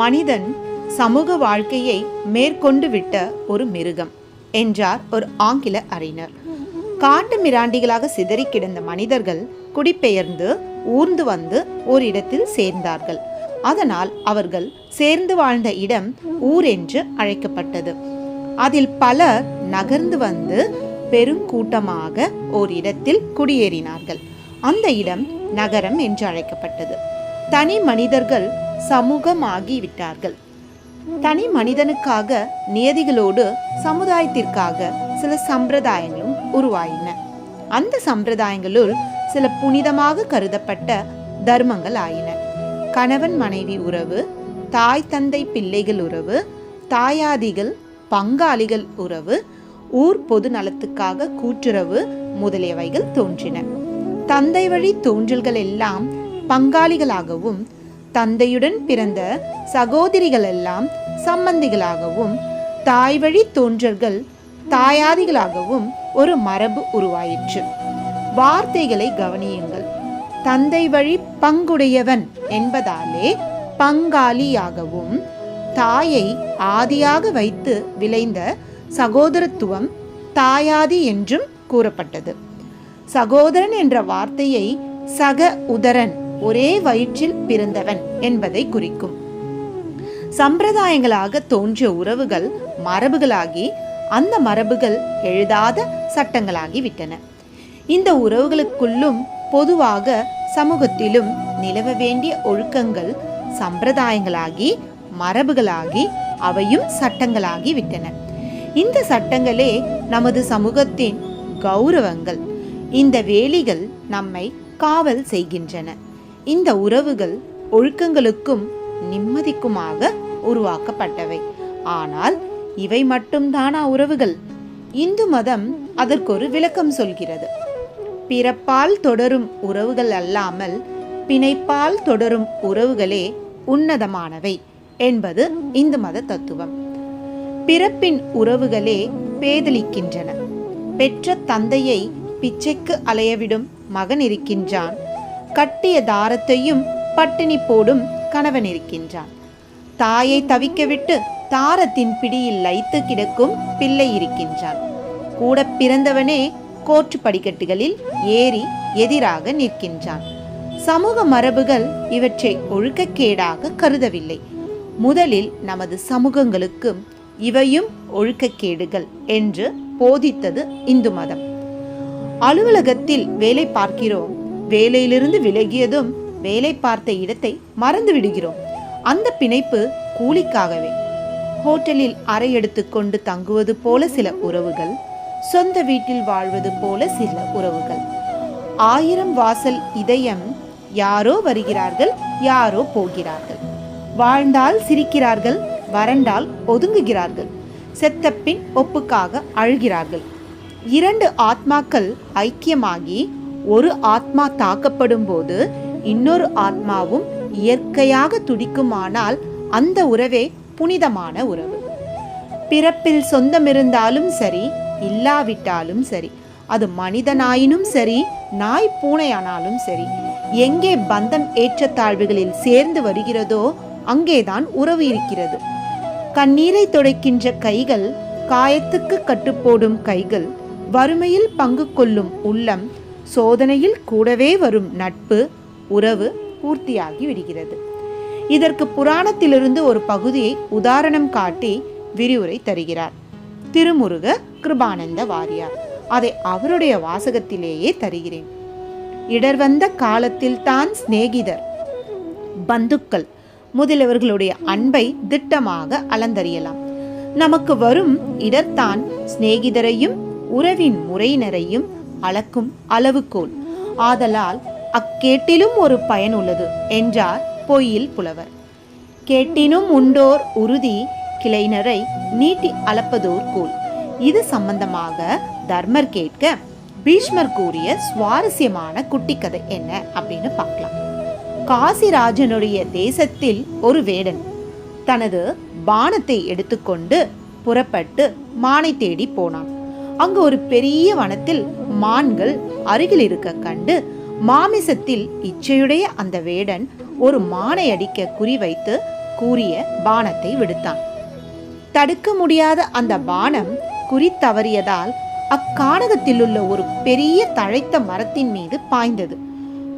மனிதன் சமூக வாழ்க்கையை மேற்கொண்டு விட்ட ஒரு மிருகம் என்றார் ஒரு ஆங்கில அறிஞர். காட்டு மிராண்டிகளாக சிதறி கிடந்த மனிதர்கள் குடிபெயர்ந்து ஊர்ந்து வந்து ஓரிடத்தில் சேர்ந்தார்கள். அதனால் அவர்கள் சேர்ந்து வாழ்ந்த இடம் ஊர் என்று அழைக்கப்பட்டது. அதில் பலர் நகர்ந்து வந்து பெருங்கூட்டமாக ஓரிடத்தில் குடியேறினார்கள். அந்த இடம் நகரம் என்று அழைக்கப்பட்டது. தனி மனிதர்கள் சமூகமாகி விட்டார்கள் தனி மனிதனுக்காக நியதிகளோடு சமுதாயத்திற்காக சில சம்பிரதாயங்களும் உருவாயின. அந்த சம்பிரதாயங்களுள் சில புனிதமாக கருதப்பட்ட தர்மங்கள் ஆயின. கணவன் மனைவி உறவு தாய் தந்தை பிள்ளைகள் உறவு தாயாதிகள் பங்காளிகள் உறவு ஊர் பொது நலத்துக்காக கூட்டுறவு முதலியவைகள் தோன்றின. தந்தை வழி தோன்றல்கள் எல்லாம் பங்காளிகளாகவும் தந்தையுடன் பிறந்த சகோதரிகள் எல்லாம் சம்பந்திகளாகவும் தாய் வழி தோன்றல்கள் தாயாதிகளாகவும் ஒரு மரபு உருவாயிற்று. வார்த்தைகளை கவனியுங்கள். தந்தை வழி பங்குடையவன் என்பதாலே பங்காளியாகவும் தாயை ஆதியாக வைத்து விளைந்த சகோதரத்துவம் தாயாதி என்றும் கூறப்பட்டது. சகோதரன் என்ற வார்த்தையை சக உதரன் ஒரே வயிற்றில் பிறந்தவன் என்பதை குறிக்கும். சம்பிரதாயங்களாக தோன்றிய உறவுகள் மரபுகளாகி அந்த மரபுகள் எழுதாத சட்டங்களாகி விட்டன இந்த உறவுகளுக்குள்ளும் பொதுவாக சமூகத்திலும் நிலவ வேண்டிய ஒழுக்கங்கள் சம்பிரதாயங்களாகி மரபுகளாகி அவையும் சட்டங்களாகி விட்டன இந்த சட்டங்களே நமது சமூகத்தின் கௌரவங்கள். இந்த வேலிகள் நம்மை காவல் செய்கின்றன. இந்த உறவுகள் ஒழுக்கங்களுக்கும் நிம்மதிக்குமாக உருவாக்கப்பட்டவை. ஆனால் இவை மட்டும்தானா உறவுகள்? இந்து மதம் அதற்கொரு விளக்கம் சொல்கிறது. பிறப்பால் தொடரும் உறவுகள் அல்லாமல் பிணைப்பால் தொடரும் உறவுகளே உன்னதமானவை என்பது இந்து மத தத்துவம். பிறப்பின் உறவுகளே பேதலிக்கின்றன பெற்ற தந்தையை பிச்சைக்கு அலையவிடும் மகன் இருக்கின்றான். கட்டிய தாரத்தையும் பட்டினி போடும் கணவன் இருக்கின்றான். தாயை தவிக்க விட்டு தாரத்தின் பிடியில் லைத்து கிடக்கும் பிள்ளை இருக்கின்றான். கூட பிறந்தவனே கோற்று படிக்கட்டுகளில் ஏறி எதிராக நிற்கின்றான். சமூக மரபுகள் இவற்றை ஒழுக்கக்கேடாக கருதவில்லை. முதலில் நமது சமூகங்களுக்கு இவையும் ஒழுக்கக்கேடுகள் என்று போதித்தது இந்து மதம். அலுவலகத்தில் வேலை பார்க்கிறோம். வேலையிலிருந்து விலகியதும் வேலை பார்த்த இடத்தை மறந்து விடுகிறோம் அந்த பிணைப்பு கூலிக்காகவே. ஹோட்டலில் அறை எடுத்துக்கொண்டு தங்குவது போல சில உறவுகள் சொந்த வீட்டில் வாழ்வது போல சில உறவுகள். ஆயிரம் வாசல் இதயம் யாரோ வருகிறார்கள் யாரோ போகிறார்கள். வாழ்ந்தால் சிரிக்கிறார்கள் வறண்டால் ஒதுங்குகிறார்கள். செத்தப்பின் ஒப்புக்காக அழுகிறார்கள். இரண்டு ஆத்மாக்கள் ஐக்கியமாகி ஒரு ஆத்மா தாக்கப்படும் போது இன்னொரு ஆத்மாவும் இயற்கையாக துடிக்குமானால் அந்த உறவே புனிதமான உறவு. பிறப்பில் சொந்தமிருந்தாலும் சரி இல்லாவிட்டாலும் சரி அது மனிதனாயினும் சரி நாய் பூனையானாலும் சரி எங்கே பந்தம் ஏற்றத்தாழ்வுகளில் சேர்ந்து வருகிறதோ அங்கேதான் உறவு இருக்கிறது. கண்ணீரை துடைக்கின்ற கைகள் காயத்துக்கு கட்டுப்போடும் கைகள் வறுமையில் பங்கு கொள்ளும் உள்ளம் சோதனையில் கூடவே வரும் நட்பு உறவு பூர்த்தியாகி விடுகிறது. இதற்கு புராணத்திலிருந்து ஒரு பகுதியை உதாரணம் காட்டி விரிவுரை தருகிறார். திருமுருக கிருபானந்த வாரியார். அதை அவருடைய வாசகத்திலேயே தருகிறேன். இடர் வந்த காலத்தில் தான் சிநேகிதர். பந்துக்கள் முதலியவர்களுடைய அன்பை திட்டமாக அளந்தறியலாம். நமக்கு வரும் இடர்தான் சிநேகிதரையும் உறவின் முறையினரையும் அளக்கும் அளவுகோல். ஆதலால் அக்கேட்டிலும் ஒரு பயன் உள்ளது என்றார் பொய்யில் புலவர். கேட்டினும் உண்டோர் உறுதி கிளைனரை நீட்டி அளப்பதோர் கோல். இது சம்பந்தமாக தர்மர் கேட்க பீஷ்மர் கூறிய சுவாரஸ்யமான குட்டி கதை என்ன அப்படின்னு பார்க்கலாம். காசிராஜனுடைய தேசத்தில் ஒரு வேடன் தனது பானத்தை எடுத்துக்கொண்டு புறப்பட்டு மானை தேடி போனான். அங்கு ஒரு பெரிய வனத்தில் மான்கள் அருகில் இருக்க கண்டு மாமிசத்தில் இச்சையுடைய அந்த வேடன் ஒரு மானை அடிக்க குறிவைத்து கூறிய பானத்தை விடுத்தான். தடுக்க முடியாத அந்த பானம் குறி தவறியதால் அக்கானகத்தில் உள்ள ஒரு பெரிய தழைத்த மரத்தின் மீது பாய்ந்தது.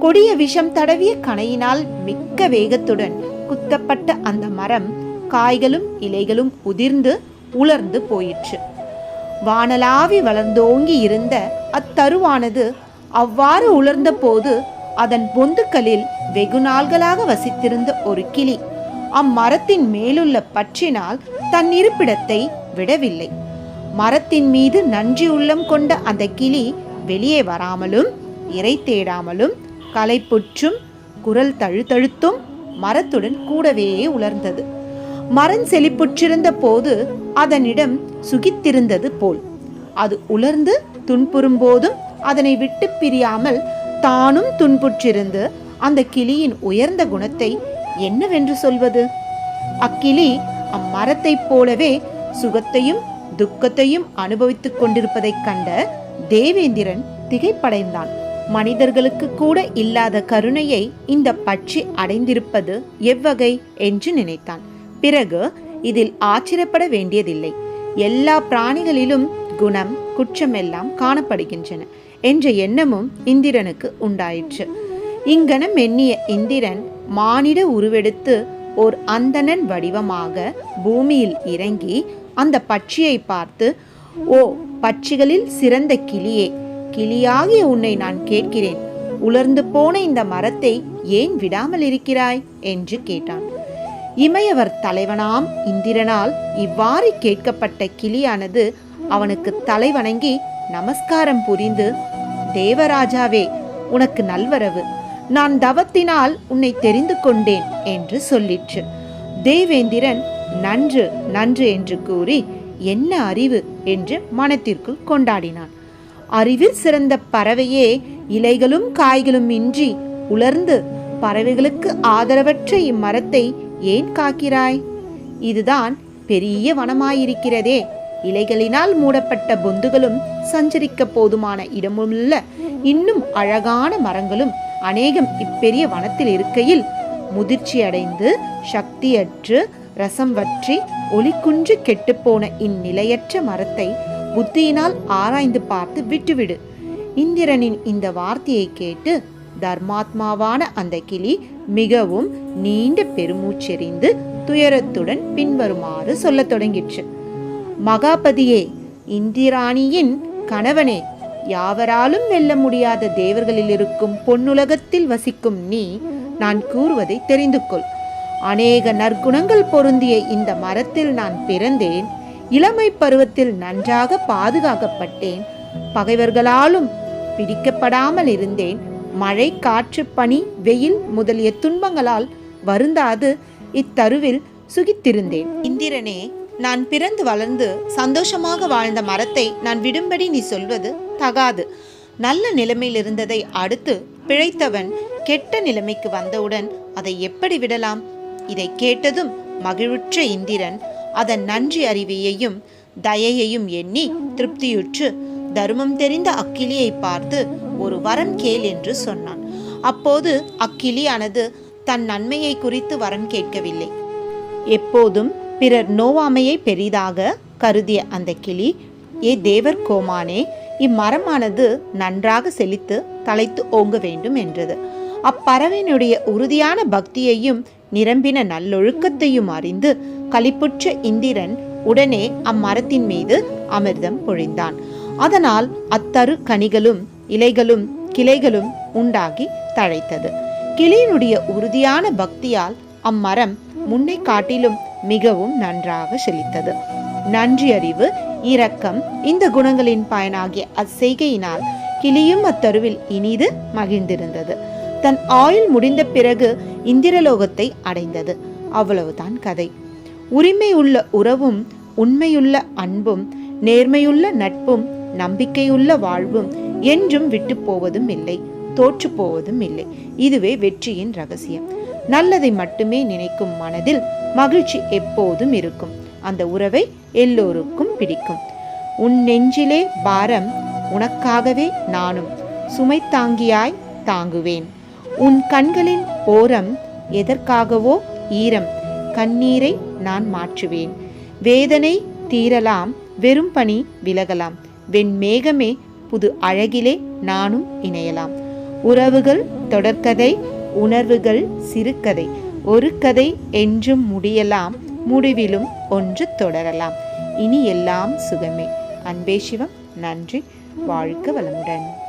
கொடிய விஷம் தடவிய கணையினால் மிக்க வேகத்துடன் குத்தப்பட்ட அந்த மரம் காய்களும் இலைகளும் உதிர்ந்து உலர்ந்து போயிற்று. வானலாவி வளர்ந்தோங்கி இருந்த அத்தருவானது அவ்வாறு உலர்ந்த போது அதன் பொந்துக்களில் வெகு நாள்களாக வசித்திருந்த ஒரு கிளி அம்மரத்தின் மேலுள்ள பற்றினால் தன் இருப்பிடத்தை விடவில்லை. மரத்தின் மீது நன்றி உள்ளம் கொண்ட அந்த கிளி வெளியே வராமலும் இறை தேடாமலும் களைப்புற்றும் குரல் தழுத்தழுத்தும் மரத்துடன் கூடவே உலர்ந்தது. மரம் செழிப்புற்றிருந்த போது அதனிடம் சுகித்திருந்தது போல். அது உலர்ந்து துன்புறும் போதும் அதனை விட்டு பிரியாமல் தானும் துன்புற்றிருந்து அந்த கிளியின் உயர்ந்த குணத்தை என்னவென்று சொல்வது? அக்கிளி அம்மரத்தைப் போலவே சுகத்தையும் துக்கத்தையும் அனுபவித்துக் கொண்டிருப்பதைக் கண்ட தேவேந்திரன் திகைப்படைந்தான். மனிதர்களுக்கு கூட இல்லாத கருணையை இந்த பட்சி அடைந்திருப்பது எவ்வகை? என்று நினைத்தான். பிறகு இதில் ஆச்சரியப்பட வேண்டியதில்லை. எல்லா பிராணிகளிலும் குணம் குற்றமெல்லாம் காணப்படுகின்றன. என்ற எண்ணமும் இந்திரனுக்கு உண்டாயிற்று. இங்கனம் எண்ணிய இந்திரன் மானிட உருவெடுத்து ஓர் அந்தணன் வடிவமாக பூமியில் இறங்கி அந்த பட்சியை பார்த்து ஓ பட்சிகளில் சிறந்த கிளியே கிளியாகிய உன்னை நான் கேட்கிறேன். உலர்ந்து போன இந்த மரத்தை ஏன் விடாமல் இருக்கிறாய்? என்று கேட்டான். இமையவர் தலைவனாம் இந்திரனால் இவ்வாறு கேட்கப்பட்ட கிளியானது அவனுக்கு தலைவணங்கி நமஸ்காரம் புரிந்து தேவராஜாவே உனக்கு நல்வரவு. நான் தவத்தினால் உன்னை தெரிந்து கொண்டேன் என்று சொல்லிற்று. தேவேந்திரன் நன்று நன்று என்று கூறி என்ன அறிவு? என்று மனத்திற்குள் கொண்டாடினான். அறிவில் சிறந்த பறவையே இலைகளும் காய்களும் இன்றி உலர்ந்து பறவைகளுக்கு ஆதரவற்ற இம்மரத்தை ஏன் காக்கிறாய்? இதுதான் பெரிய வனமாயிருக்கிறதே. இலைகளினால் மூடப்பட்ட பொந்துகளும் சஞ்சரிக்க போதுமான இடமுள்ள இன்னும் அழகான மரங்களும் அநேகம் இப்பெரிய வனத்தில் இருக்கையில் முதிர்ச்சி அடைந்து சக்தியற்று ரசம் வற்றி ஒளிக்குன்று கெட்டுப்போன இந்நிலையற்ற மரத்தை புத்தியினால் ஆராய்ந்து பார்த்து விட்டுவிடு. இந்திரனின் இந்த வார்த்தையை கேட்டு தர்மாத்மாவான அந்த கிளி மிகவும் நீண்ட பெருமூச்செறிந்து துயரத்துடன் பின்வருமாறு சொல்லத் தொடங்கிற்று. மகாபதியே இந்திராணியின் கணவனே யாவராலும் வெல்ல முடியாத தேவர்களில் இருக்கும் பொன்னுலகத்தில் வசிக்கும் நீ நான் கூறுவதை தெரிந்து கொள் அநேக நற்குணங்கள் பொருந்திய இந்த மரத்தில் நான் பிறந்தேன். இளமை பருவத்தில் நன்றாக பாதுகாக்கப்பட்டேன். பகைவர்களாலும் பிடிக்கப்படாமல் இருந்தேன். மழை காற்று பனி வெயில் முதலிய துன்பங்களால் வருந்தாது இத்தருவில் சுகித்திருந்தேன். இந்திரனே நான் பிறந்து வளர்ந்து சந்தோஷமாக வாழ்ந்த மரத்தை நான் விடும்படி நீ சொல்வது தகாது. நல்ல நிலைமையில் இருந்ததை அடுத்து பிழைத்தவன் கெட்ட நிலைமைக்கு வந்தவுடன் அதை எப்படி விடலாம்? இதை கேட்டதும் மகிழ்வுற்ற இந்திரன் அதன் நன்றி அறிவியையும் தயையையும் எண்ணி திருப்தியுற்று தர்மம் தெரிந்த அக்கிளியை பார்த்து ஒரு வரம் கேள் என்று சொன்னான். அப்போது அக்கிளியானது தன் நன்மையை குறித்து வரம் கேட்கவில்லை. எப்போதும் பிறர் நோவாமையை பெரிதாக கருதிய அந்த கிளி ஏ தேவர் கோமானே இம்மரமானது நன்றாக செழித்து தலைத்து ஓங்க வேண்டும் என்றது. அப்பறவையினுடைய உறுதியான பக்தியையும் நிரம்பின நல்லொழுக்கத்தையும் அறிந்து களிப்புற்ற இந்திரன் உடனே அம்மரத்தின் மீது அமிர்தம் பொழிந்தான். அதனால் அத்தரு கனிகளும் இலைகளும் கிளைகளும் உண்டாகி தழைத்தது. கிளியினுடைய உறுதியான பக்தியால் அம்மரம் முன்னை காட்டிலும் மிகவும் நன்றாக செழித்தது. நன்றி அறிவு இரக்கம் இந்த குணங்களின் பயனாகிய அச்செய்கையினால் கிளியும் அத்தருவில் இனிது மகிழ்ந்திருந்தது. தன் ஆயுள் முடிந்த பிறகு இந்திரலோகத்தை அடைந்தது. அவ்வளவுதான் கதை. உரிமை உள்ள உறவும் உண்மையுள்ள அன்பும் நேர்மையுள்ள நட்பும் நம்பிக்கையுள்ள வாழ்வும் என்றும் விட்டு போவதும் இல்லை தோற்று போவதும் இல்லை. இதுவே வெற்றியின் ரகசியம். நல்லதை மட்டுமே நினைக்கும் மனதில் மகிழ்ச்சி எப்போதும் இருக்கும். அந்த உறவை எல்லோருக்கும் பிடிக்கும். உன் நெஞ்சிலே பாரம் உனக்காகவே நானும் சுமை தாங்கியாய் தாங்குவேன். உன் கண்களின் ஓரம் எதற்காகவோ ஈரம் கண்ணீரை நான் மாற்றுவேன். வேதனை தீரலாம் வெறும் பணி விலகலாம். வெண்மேகமே புது அழகிலே நானும் இணையலாம். உறவுகள் தொடர்கதை உணர்வுகள் சிறுகதை ஒரு கதை என்றும் முடியலாம் முடிவிலும் ஒன்று தொடரலாம். இனி எல்லாம் சுகமே. அன்பே சிவம் நன்றி வாழ்க வளமுடன்.